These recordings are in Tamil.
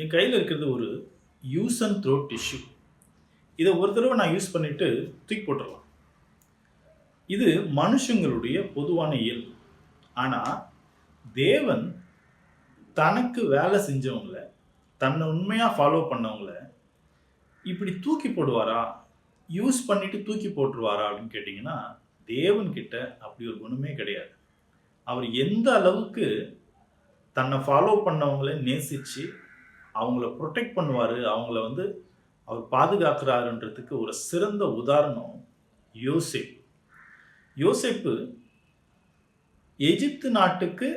என் கையில் இருக்கிறது ஒரு யூஸ் அண்ட் த்ரோ டிஷ்யூ இதை ஒரு தடவை நான் யூஸ் பண்ணிட்டு தூக்கி போட்டுடலாம். இது மனுஷங்களுடைய பொதுவான இயல்பு ஆனால் தேவன் தனக்கு வேலை செஞ்சவங்கள தன்னை உண்மையாக ஃபாலோ பண்ணவங்கள இப்படி தூக்கி போடுவாரா? யூஸ் பண்ணிட்டு தூக்கி போட்டுருவாரா அப்படின்னு கேட்டிங்கன்னா தேவன்கிட்ட அப்படி ஒரு குணமே கிடையாது. அவர் எந்த அளவுக்கு தன்னை ஃபாலோ பண்ணவங்கள நேசித்து அவங்கள ப்ரொடெக்ட் பண்ணுவார் அவங்கள வந்து அவர் பாதுகாக்கிறாருன்றதுக்கு ஒரு சிறந்த உதாரணம் யோசிப்பு யோசேப்பு எகிப்து நாட்டுக்கு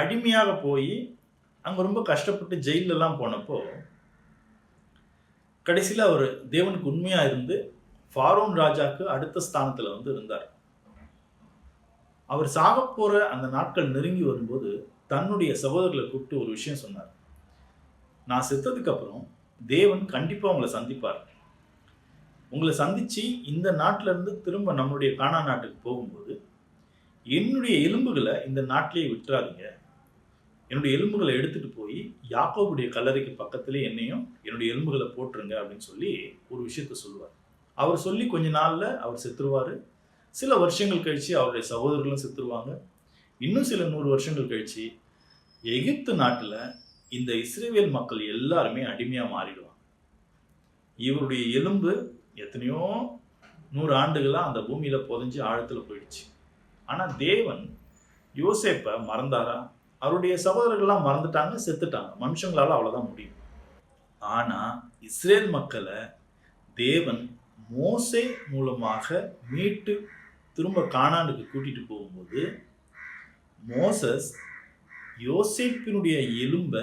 அடிமையாக போய் அங்கே ரொம்ப கஷ்டப்பட்டு ஜெயிலெலாம் போனப்போ கடைசியில் அவர் தேவனுக்கு உண்மையாக இருந்து ஃபாரோன் ராஜாவுக்கு அடுத்த ஸ்தானத்தில் வந்து இருந்தார். அவர் சாக போகிற அந்த நாட்கள் நெருங்கி வரும்போது தன்னுடைய சகோதரர்களை கூப்பிட்டு ஒரு விஷயம் சொன்னார். நான் செத்ததுக்கு அப்புறம் தேவன் கண்டிப்பாக உங்களை சந்திப்பார். உங்களை சந்தித்து இந்த நாட்டிலேருந்து திரும்ப நம்மளுடைய கானா நாட்டுக்கு போகும்போது என்னுடைய எலும்புகளை இந்த நாட்டிலேயே விட்டுறாதீங்க. என்னுடைய எலும்புகளை எடுத்துகிட்டு போய் யாக்கோவுடைய கல்லறைக்கு பக்கத்துலேயே என்னையும் என்னுடைய எலும்புகளை போட்டுருங்க அப்படின்னு சொல்லி ஒரு விஷயத்த சொல்லுவார். அவர் சொல்லி கொஞ்ச நாளில் அவர் செத்துருவார். சில வருஷங்கள் கழிச்சு அவருடைய சகோதரர்களும் செத்துருவாங்க. இன்னும் சில நூறு வருஷங்கள் கழிச்சு எகிப்து நாட்டில் இந்த இஸ்ரேவேல் மக்கள் எல்லாருமே அடிமையாக மாறிடுவாங்க. இவருடைய எலும்பு எத்தனையோ நூறு ஆண்டுகளாக அந்த பூமியில் புதைஞ்சு ஆழத்தில் போயிடுச்சு. ஆனால் தேவன் யோசேப்பை மறந்தாரா? அவருடைய சகோதரர்கள்லாம் மறந்துட்டாங்க செத்துட்டாங்க. மனுஷங்களால் அவ்வளோதான் முடியும். ஆனால் இஸ்ரேல் மக்களை தேவன் மோசை மூலமாக மீட்டு திரும்ப காணாண்டுக்கு கூட்டிகிட்டு போகும்போது மோசஸ் யோசிப்பினுடைய எலும்பை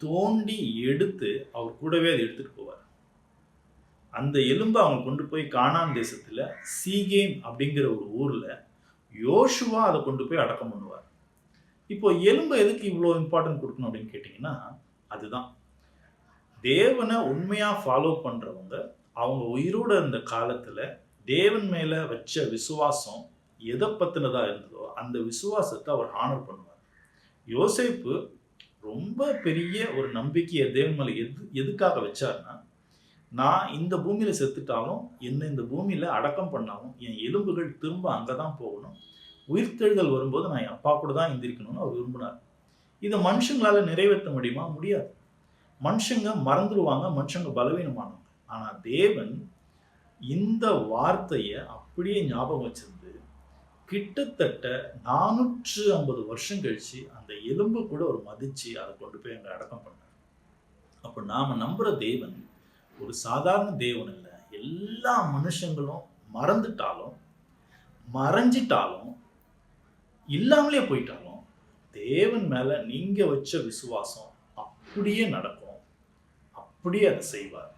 தோண்டி எடுத்து அவர் கூடவே அதை எடுத்துகிட்டு போவார். அந்த எலும்பை அவங்க கொண்டு போய் காணான் தேசத்தில் சீகேம் அப்படிங்கிற ஒரு ஊரில் யோசுவா அதை கொண்டு போய் அடக்கம் பண்ணுவார். இப்போ எலும்பை எதுக்கு இவ்வளோ இம்பார்ட்டன்ட் கொடுக்கணும் அப்படின்னு கேட்டிங்கன்னா அதுதான். தேவனை உண்மையாக ஃபாலோ பண்ணுறவங்க அவங்க உயிரோடு இருந்த காலத்தில் தேவன் மேலே வச்ச விசுவாசம் எதை பற்றினதாக இருந்ததோ அந்த விசுவாசத்தை அவர் ஹானர் பண்ணுவார். யோசேப்பு ரொம்ப பெரிய ஒரு நம்பிக்கையை தேவன் மேலே எது எதுக்காக வச்சார்னா நான் இந்த பூமியில் செத்துட்டாலும் என்ன இந்த பூமியில் அடக்கம் பண்ணாலும் என் எலும்புகள் திரும்ப அங்கே தான் போகணும். உயிர்த்தெழுதல் வரும்போது நான் என் அப்பா கூட தான் எந்திரிக்கணும்னு அவர் விரும்பினார். இதை மனுஷங்களால் நிறைவேற்ற முடியுமா? முடியாது. மனுஷங்க மறந்துடுவாங்க மனுஷங்க பலவீனமானவங்க ஆனால் தேவன் இந்த வார்த்தையை அப்படியே ஞாபகம் வச்சிருந்து கிட்டத்தட்ட நானூற்று ஐம்பது வருஷம் கழிச்சு அந்த எலும்பு கூட ஒரு மதிச்சு அதை கொண்டு போய் அங்கே அடக்கம் பண்ணார் அப்போ நாம் நம்புகிற தேவன் ஒரு சாதாரண தேவன் இல்லை. எல்லா மனுஷங்களும் மறந்துட்டாலும் மறைஞ்சிட்டாலும் இல்லாமலே போயிட்டாலும் தேவன் மேலே நீங்கள் வச்ச விசுவாசம் அப்படியே நடக்கும். அப்படியே அதை செய்வார்.